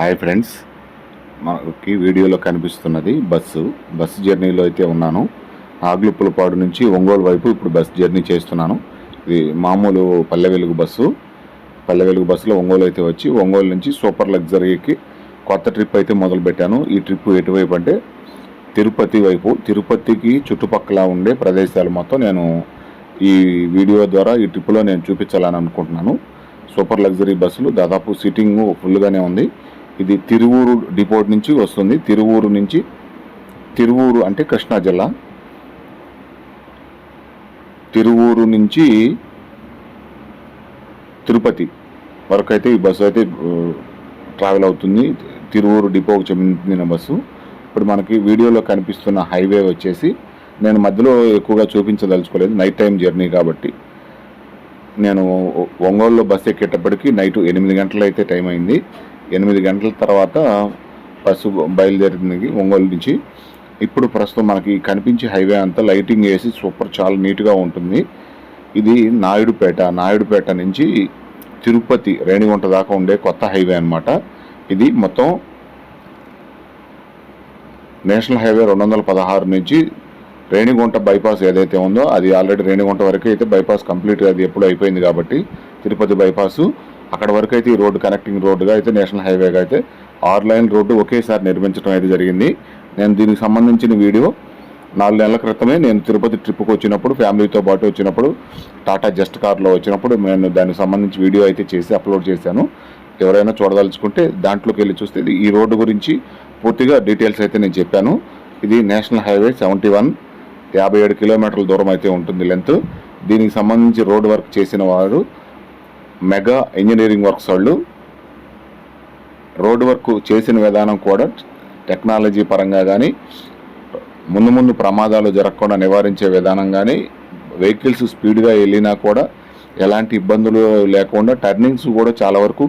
Hi friends. మనకి వీడియోలో కనిపిస్తున్నది బస్సు. బస్సు జర్నీలో అయితే ఉన్నాను. ఆగ్లుప్పులపాడు నుంచి ఒంగోలు వైపు ఇప్పుడు బస్ జర్నీ చేస్తున్నాను. ఇది మామూలు పల్లె వెలుగు బస్సు. పల్లె వెలుగు బస్సులో ఒంగోలు అయితే వచ్చి ఒంగోలు నుంచి సూపర్ లగ్జరీకి కొత్త ట్రిప్ అయితే మొదలుపెట్టాను. ఈ ట్రిప్ ఎటువైపు అంటే తిరుపతి వైపు. తిరుపతికి చుట్టుపక్కల ఉండే ప్రదేశాలు మొత్తం నేను ఈ వీడియో ద్వారా ఈ ట్రిప్లో నేను చూపించాలని అనుకుంటున్నాను. సూపర్ లగ్జరీ బస్సులు దాదాపు సీటింగ్ ఫుల్గానే ఉంది. ఇది తిరువూరు డిపోట్ నుంచి వస్తుంది. తిరువూరు నుంచి తిరువూరు అంటే కృష్ణా జిల్లా. తిరువూరు నుంచి తిరుపతి వరకు అయితే ఈ బస్సు అయితే ట్రావెల్ అవుతుంది. తిరువూరు డిపోకు చెందిన బస్సు. ఇప్పుడు మనకి వీడియోలో కనిపిస్తున్న హైవే వచ్చేసి నేను మధ్యలో ఎక్కువగా చూపించదలుచుకోలేదు. నైట్ టైం జర్నీ కాబట్టి. నేను ఒంగోలులో బస్సు ఎక్కేటప్పటికి నైట్ ఎనిమిది గంటలు అయితే టైం అయింది. ఎనిమిది గంటల తర్వాత బస్సు బయలుదేరింది ఒంగోలు నుంచి. ఇప్పుడు ప్రస్తుతం మనకి కనిపించే హైవే అంతా లైటింగ్ వేసి సూపర్ చాలా నీట్గా ఉంటుంది. ఇది నాయుడుపేట నాయుడుపేట నుంచి తిరుపతి రేణిగుంట దాకా ఉండే కొత్త హైవే అన్నమాట. ఇది మొత్తం నేషనల్ హైవే రెండు వందల పదహారు నుంచి రేణిగుంట బైపాస్ ఏదైతే ఉందో అది ఆల్రెడీ రేణిగుంట వరకు అయితే బైపాస్ కంప్లీట్ అది ఎప్పుడు అయిపోయింది కాబట్టి తిరుపతి బైపాస్. అక్కడ వరకు అయితే ఈ రోడ్డు కనెక్టింగ్ రోడ్డుగా అయితే నేషనల్ హైవేగా అయితే ఆరు లైన్ రోడ్డు ఒకేసారి నిర్మించడం అయితే జరిగింది. నేను దీనికి సంబంధించిన వీడియో నాలుగు నెలల క్రితమే నేను తిరుపతి ట్రిప్కి వచ్చినప్పుడు ఫ్యామిలీతో పాటు వచ్చినప్పుడు టాటా జస్ట్ కార్లో వచ్చినప్పుడు నేను దానికి సంబంధించి వీడియో అయితే చేసి అప్లోడ్ చేశాను. ఎవరైనా చూడదలుచుకుంటే దాంట్లోకి వెళ్ళి చూస్తే ఈ రోడ్డు గురించి పూర్తిగా డీటెయిల్స్ అయితే నేను చెప్పాను. ఇది నేషనల్ హైవే సెవెంటీ వన్ యాభై ఏడు కిలోమీటర్ల దూరం అయితే ఉంటుంది లెంత్. దీనికి సంబంధించి రోడ్ వర్క్ చేసిన వారు మెగా ఇంజనీరింగ్ వర్క్స్ వాళ్ళు రోడ్ వర్క్ చేసిన విధానం కూడా టెక్నాలజీ పరంగా కానీ ముందు ముందు ప్రమాదాలు జరగకుండా నివారించే విధానం కానీ వెహికల్స్ స్పీడ్గా వెళ్ళినా కూడా ఎలాంటి ఇబ్బందులు లేకుండా టర్నింగ్స్ కూడా చాలా వరకు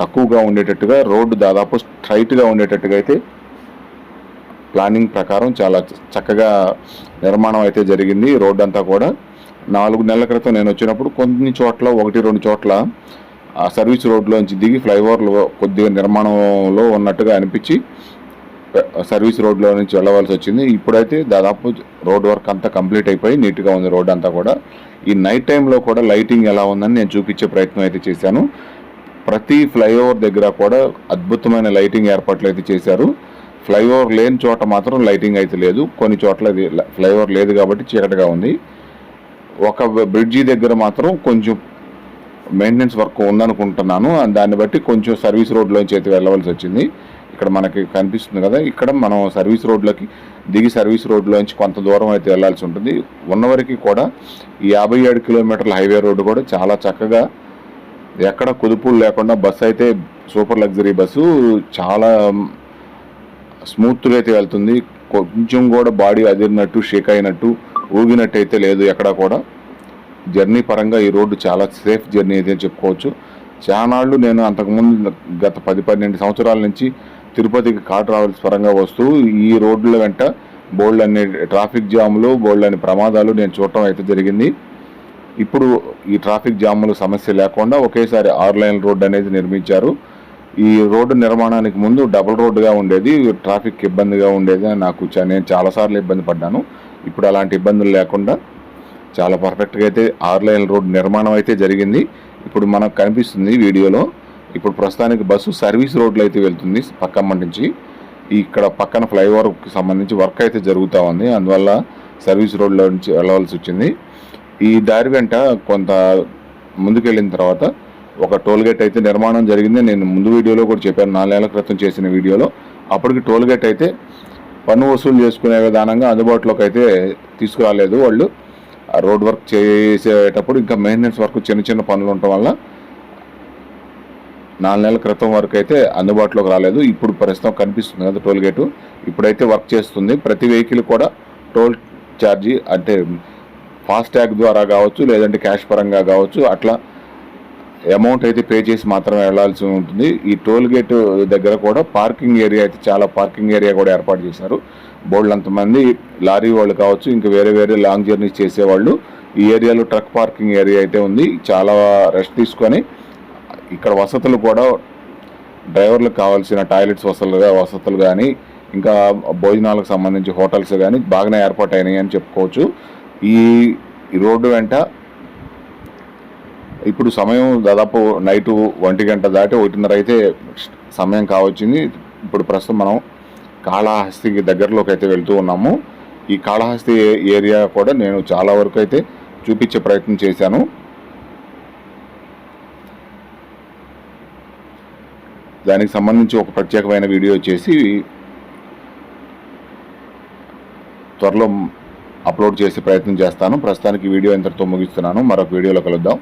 తక్కువగా ఉండేటట్టుగా రోడ్డు దాదాపు స్ట్రైట్గా ఉండేటట్టుగా అయితే ప్లానింగ్ ప్రకారం చాలా చక్కగా నిర్మాణం అయితే జరిగింది. రోడ్డు అంతా కూడా నాలుగు నెలల క్రితం నేను వచ్చినప్పుడు కొన్ని చోట్ల ఒకటి రెండు చోట్ల ఆ సర్వీస్ రోడ్లోంచి దిగి ఫ్లైఓవర్లో కొద్దిగా నిర్మాణంలో ఉన్నట్టుగా అనిపించి సర్వీస్ రోడ్లో నుంచి వెళ్ళవలసి వచ్చింది. ఇప్పుడైతే దాదాపు రోడ్ వర్క్ అంతా కంప్లీట్ అయిపోయి నీట్గా ఉంది రోడ్ అంతా కూడా. ఈ నైట్ టైంలో కూడా లైటింగ్ ఎలా ఉందని నేను చూపించే ప్రయత్నం అయితే చేశాను. ప్రతి ఫ్లైఓవర్ దగ్గర కూడా అద్భుతమైన లైటింగ్ ఏర్పాట్లు అయితే చేశారు. ఫ్లైఓవర్ లేని చోట మాత్రం లైటింగ్ అయితే లేదు. కొన్ని చోట్ల ఫ్లైఓవర్ లేదు కాబట్టి చీకటిగా ఉంది. ఒక బ్రిడ్జి దగ్గర మాత్రం కొంచెం మెయింటెనెన్స్ వర్క్ ఉందనుకుంటున్నాను. దాన్ని బట్టి కొంచెం సర్వీస్ రోడ్లోంచి అయితే వెళ్ళవలసి వచ్చింది. ఇక్కడ మనకి కనిపిస్తుంది కదా ఇక్కడ మనం సర్వీస్ రోడ్లోకి దిగి సర్వీస్ రోడ్లోంచి కొంత దూరం అయితే వెళ్ళాల్సి ఉంటుంది. ఉన్నవరకు కూడా ఈ యాభై ఏడు కిలోమీటర్ల హైవే రోడ్డు కూడా చాలా చక్కగా ఎక్కడ కుదుపులు లేకుండా బస్సు అయితే సూపర్ లగ్జరీ బస్సు చాలా స్మూత్గా అయితే వెళ్తుంది. కొంచెం కూడా బాడీ అదిరినట్టు షేక్ అయినట్టు ఊగినట్టయితే లేదు ఎక్కడ కూడా. జర్నీ పరంగా ఈ రోడ్డు చాలా సేఫ్ జర్నీ అయితే చెప్పుకోవచ్చు. చానాళ్ళు నేను అంతకుముందు గత పది పన్నెండు సంవత్సరాల నుంచి తిరుపతికి కార్ ట్రావెల్స్ పరంగా వస్తూ ఈ రోడ్ల వెంట బోల్డ్ అనే ట్రాఫిక్ జాములు బోల్డ్ అనే ప్రమాదాలు నేను చూడటం అయితే జరిగింది. ఇప్పుడు ఈ ట్రాఫిక్ జాములు సమస్య లేకుండా ఒకేసారి ఆరు లైన్ రోడ్డు అనేది నిర్మించారు. ఈ రోడ్డు నిర్మాణానికి ముందు డబుల్ రోడ్డుగా ఉండేది ట్రాఫిక్ ఇబ్బందిగా ఉండేది అని నాకు నేను చాలాసార్లు ఇబ్బంది పడ్డాను. ఇప్పుడు అలాంటి ఇబ్బందులు లేకుండా చాలా పర్ఫెక్ట్గా అయితే ఆరు లైన్ రోడ్ నిర్మాణం అయితే జరిగింది. ఇప్పుడు మనకు కనిపిస్తుంది వీడియోలో. ఇప్పుడు ప్రస్తుతానికి బస్సు సర్వీస్ రోడ్లు అయితే వెళ్తుంది పక్కమ్మ నుంచి. ఇక్కడ పక్కన ఫ్లైఓవర్కి సంబంధించి వర్క్ అయితే జరుగుతూ ఉంది. అందువల్ల సర్వీస్ రోడ్లో నుంచి వెళ్ళవలసి వచ్చింది. ఈ దారి వెంట కొంత ముందుకెళ్ళిన తర్వాత ఒక టోల్ గేట్ అయితే నిర్మాణం జరిగింది. నేను ముందు వీడియోలో కూడా చెప్పాను. నాలుగేళ్ళ క్రితం చేసిన వీడియోలో. అప్పటికి టోల్ గేట్ అయితే పన్ను వసూలు చేసుకునే విధానంగా అందుబాటులోకి అయితే తీసుకురాలేదు వాళ్ళు. ఆ రోడ్ వర్క్ చేసేటప్పుడు ఇంకా మెయింటెనెన్స్ వర్క్ చిన్న చిన్న పనులు ఉండటం వల్ల నాలుగు నెలల క్రితం వరకు అయితే అందుబాటులోకి రాలేదు. ఇప్పుడు ప్రస్తుతం కనిపిస్తుంది కదా టోల్ గేటు. ఇప్పుడైతే వర్క్ చేస్తుంది. ప్రతి వెహికల్ కూడా టోల్ ఛార్జీ అంటే ఫాస్ట్ ట్యాగ్ ద్వారా కావచ్చు లేదంటే క్యాష్ పరంగా కావచ్చు అట్లా అమౌంట్ అయితే పే చేసి మాత్రమే వెళ్ళాల్సి ఉంటుంది. ఈ టోల్ గేట్ దగ్గర కూడా పార్కింగ్ ఏరియా అయితే చాలా పార్కింగ్ ఏరియా కూడా ఏర్పాటు చేశారు. బోల్డ్ లారీ వాళ్ళు కావచ్చు ఇంకా వేరే వేరే లాంగ్ జర్నీస్ చేసేవాళ్ళు. ఈ ఏరియాలో ట్రక్ పార్కింగ్ ఏరియా అయితే ఉంది. చాలా రెస్ట్ తీసుకొని ఇక్కడ వసతులు కూడా డ్రైవర్లకు కావాల్సిన టాయిలెట్స్ వసతులు వసతులు కానీ ఇంకా భోజనాలకు సంబంధించి హోటల్స్ కానీ బాగానే ఏర్పాటైనాయి అని చెప్పుకోవచ్చు. ఈ రోడ్డు వెంట ఇప్పుడు సమయం దాదాపు నైటు ఒంటి గంట దాటి ఒకటిన్నర అయితే సమయం కావచ్చింది. ఇప్పుడు ప్రస్తుతం మనం కాళహస్తికి దగ్గరలోకి అయితే వెళ్తూ ఉన్నాము. ఈ కాళహస్తి ఏరియా కూడా నేను చాలా వరకు అయితే చూపించే ప్రయత్నం చేశాను. దానికి సంబంధించి ఒక ప్రత్యేకమైన వీడియో చేసి త్వరలో అప్లోడ్ చేసే ప్రయత్నం చేస్తాను. ప్రస్తుతానికి వీడియో ఇంతటితో ముగిస్తున్నాను. మరొక వీడియోలో కలుద్దాం.